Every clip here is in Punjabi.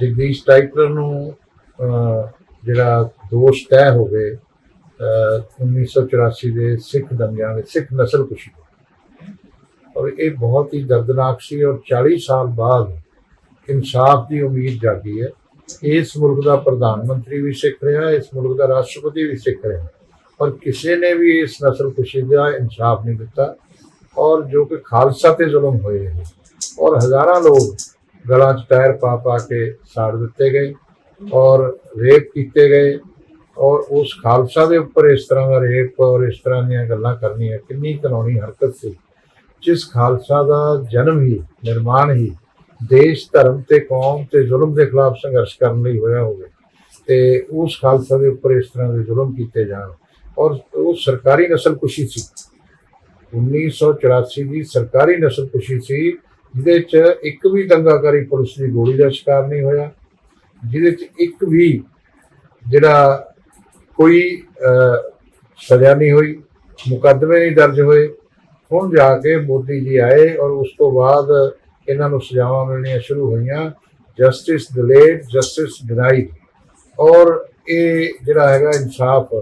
ਜਗਦੀਸ਼ ਟਾਈਟਲਰ ਨੂੰ ਜਿਹੜਾ ਦੋਸ਼ ਤੈਅ ਹੋ ਗਏ ਅਹ, 1984 ਦੇ ਸਿੱਖ ਦੰਗਿਆਂ ਦੇ ਸਿੱਖ ਨਸਲਕੁਸ਼ੀ ਦੇ। ਔਰ ਇਹ ਬਹੁਤ ਹੀ ਦਰਦਨਾਕ ਸੀ ਔਰ 40 ਸਾਲ ਬਾਅਦ ਇਨਸਾਫ ਦੀ ਉਮੀਦ ਜਾਗੀ ਹੈ। ਇਸ ਮੁਲਕ ਦਾ ਪ੍ਰਧਾਨ ਮੰਤਰੀ ਵੀ ਸਿੱਖ ਰਿਹਾ ਇਸ ਮੁਲਕ ਦਾ ਰਾਸ਼ਟਰਪਤੀ ਵੀ ਸਿੱਖ ਰਿਹਾ। ਪਰ ਕਿਸੇ ਨੇ ਵੀ ਇਸ ਨਸਲਕੁਸ਼ੀ ਦਾ ਇਨਸਾਫ ਨਹੀਂ ਦਿੱਤਾ। ਔਰ ਜੋ ਕਿ ਖਾਲਸਾ ਤੇ ਜ਼ੁਲਮ ਹੋਏ ਹੈ ਔਰ ਹਜ਼ਾਰਾਂ ਲੋਕ ਗਲਾਂ 'ਚ ਟਾਇਰ ਪਾ ਪਾ ਕੇ ਸਾੜ ਦਿੱਤੇ ਗਏ ਔਰ ਰੇਪ ਕੀਤੇ ਗਏ ਔਰ ਉਸ ਖਾਲਸਾ ਦੇ ਉੱਪਰ ਇਸ ਤਰ੍ਹਾਂ ਦਾ ਰੇਪ ਔਰ ਇਸ ਤਰ੍ਹਾਂ ਦੀਆਂ ਗੱਲਾਂ ਕਰਨੀਆਂ ਕਿੰਨੀ ਕਾਨੂੰਨੀ ਹਰਕਤ ਸੀ। ਜਿਸ ਖਾਲਸਾ ਦਾ ਜਨਮ ਹੀ, ਨਿਰਮਾਣ ਹੀ ਦੇਸ਼, ਧਰਮ ਤੇ ਕੌਮ ਤੇ ਜ਼ੁਲਮ ਦੇ ਖਿਲਾਫ ਸੰਘਰਸ਼ ਕਰਨ ਲਈ ਹੋਇਆ ਹੋਵੇ ਤੇ ਉਸ ਖਾਲਸਾ ਦੇ ਉੱਪਰ ਇਸ ਤਰ੍ਹਾਂ ਦੇ ਜ਼ੁਲਮ ਕੀਤੇ ਜਾਣ ਔਰ ਉਹ ਸਰਕਾਰੀ ਨਸਲਕੁਸ਼ੀ ਸੀ। 1984 ਦੀ ਸਰਕਾਰੀ ਨਸਲਕੁਸ਼ੀ ਸੀ, ਜਿਹਦੇ ਚ ਇੱਕ ਵੀ ਦੰਗਾਕਾਰੀ ਪੁਲਿਸ ਦੀ ਗੋਲੀ ਦਾ ਸ਼ਿਕਾਰ ਨਹੀਂ ਹੋਇਆ, ਜਿਹਦੇ ਚ ਇੱਕ ਵੀ ਜਿਹੜਾ ਕੋਈ ਸਜ਼ਾ ਨਹੀਂ ਹੋਈ, ਮੁਕੱਦਮੇ ਨਹੀਂ ਦਰਜ ਹੋਏ। ਹੁਣ ਜਾ ਕੇ ਮੋਦੀ ਜੀ ਆਏ ਔਰ ਉਸ ਤੋਂ ਬਾਅਦ ਇਹਨਾਂ ਨੂੰ ਸਜ਼ਾਵਾਂ ਮਿਲਣੀਆਂ ਸ਼ੁਰੂ ਹੋਈਆਂ, ਜਸਟਿਸ ਡਿਲੇਡ ਜਸਟਿਸ ਡਿਨਾਈਡ ਔਰ ਇਹ ਜਿਹੜਾ ਹੈਗਾ ਇਨਸਾਫ,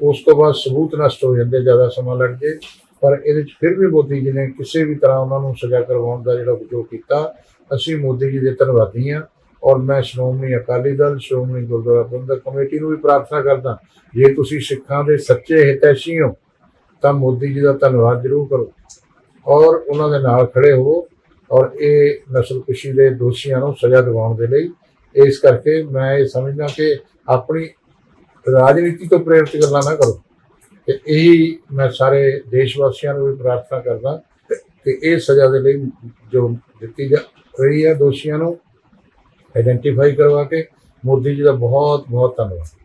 ਉਸ ਤੋਂ ਬਾਅਦ ਸਬੂਤ ਨਸ਼ਟ ਹੋ ਜਾਂਦੇ, ਜ਼ਿਆਦਾ ਸਮਾਂ ਲੱਗ ਜੇ। ਪਰ ਇਹਦੇ ਚ ਫਿਰ ਵੀ ਮੋਦੀ ਜੀ ਨੇ ਕਿਸੇ ਵੀ ਤਰ੍ਹਾਂ ਉਹਨਾਂ ਨੂੰ ਸਜ਼ਾ ਕਰਵਾਉਣ ਦਾ ਜਿਹੜਾ ਉਪਯੋਗ ਕੀਤਾ, ਅਸੀਂ ਮੋਦੀ ਜੀ ਦੇ ਧੰਨਵਾਦੀ ਹਾਂ ਔਰ ਮੈਂ ਸ਼੍ਰੋਮਣੀ ਅਕਾਲੀ ਦਲ, ਸ਼੍ਰੋਮਣੀ ਗੁਰਦੁਆਰਾ ਪ੍ਰਬੰਧਕ ਕਮੇਟੀ ਨੂੰ ਵੀ ਪ੍ਰਾਰਥਨਾ ਕਰਦਾ, ਜੇ ਤੁਸੀਂ ਸਿੱਖਾਂ ਦੇ ਸੱਚੇ ਹਿਤੈਸ਼ੀ ਹੋ, ਤਾਂ ਮੋਦੀ ਜੀ ਦਾ ਧੰਨਵਾਦ ਜ਼ਰੂਰ ਕਰੋ ਔਰ ਉਹਨਾਂ ਦੇ ਨਾਲ ਖੜੇ ਹੋ ਔਰ ਇਹ ਨਸਲਕੁਸ਼ੀ ਦੇ ਦੋਸ਼ੀਆਂ ਨੂੰ ਸਜ਼ਾ ਦਿਵਾਉਣ ਦੇ ਲਈ ਇਸ ਕਰਕੇ ਮੈਂ ਇਹ ਸਮਝਦਾ ਕਿ ਆਪਣੀ ਰਾਜਨੀਤੀ ਤੋਂ ਪ੍ਰੇਰਿਤ ਗੱਲਾਂ ਨਾ ਕਰੋ। ਤੇ ਇਹੀ ਮੈਂ ਸਾਰੇ ਦੇਸ਼ ਵਾਸੀਆਂ ਨੂੰ ਵੀ ਪ੍ਰਾਰਥਨਾ ਕਰਦਾ ਕਿ ਇਹ ਸਜ਼ਾ ਦੇ ਲਈ ਜੋ ਦਿੱਤੀ ਜਾ ਰਹੀ ਹੈ ਦੋਸ਼ੀਆਂ ਨੂੰ ਆਇਡੈਂਟੀਫਾਈ ਕਰਵਾ ਕੇ ਮੋਦੀ ਜੀ ਦਾ ਬਹੁਤ ਬਹੁਤ ਧੰਨਵਾਦ।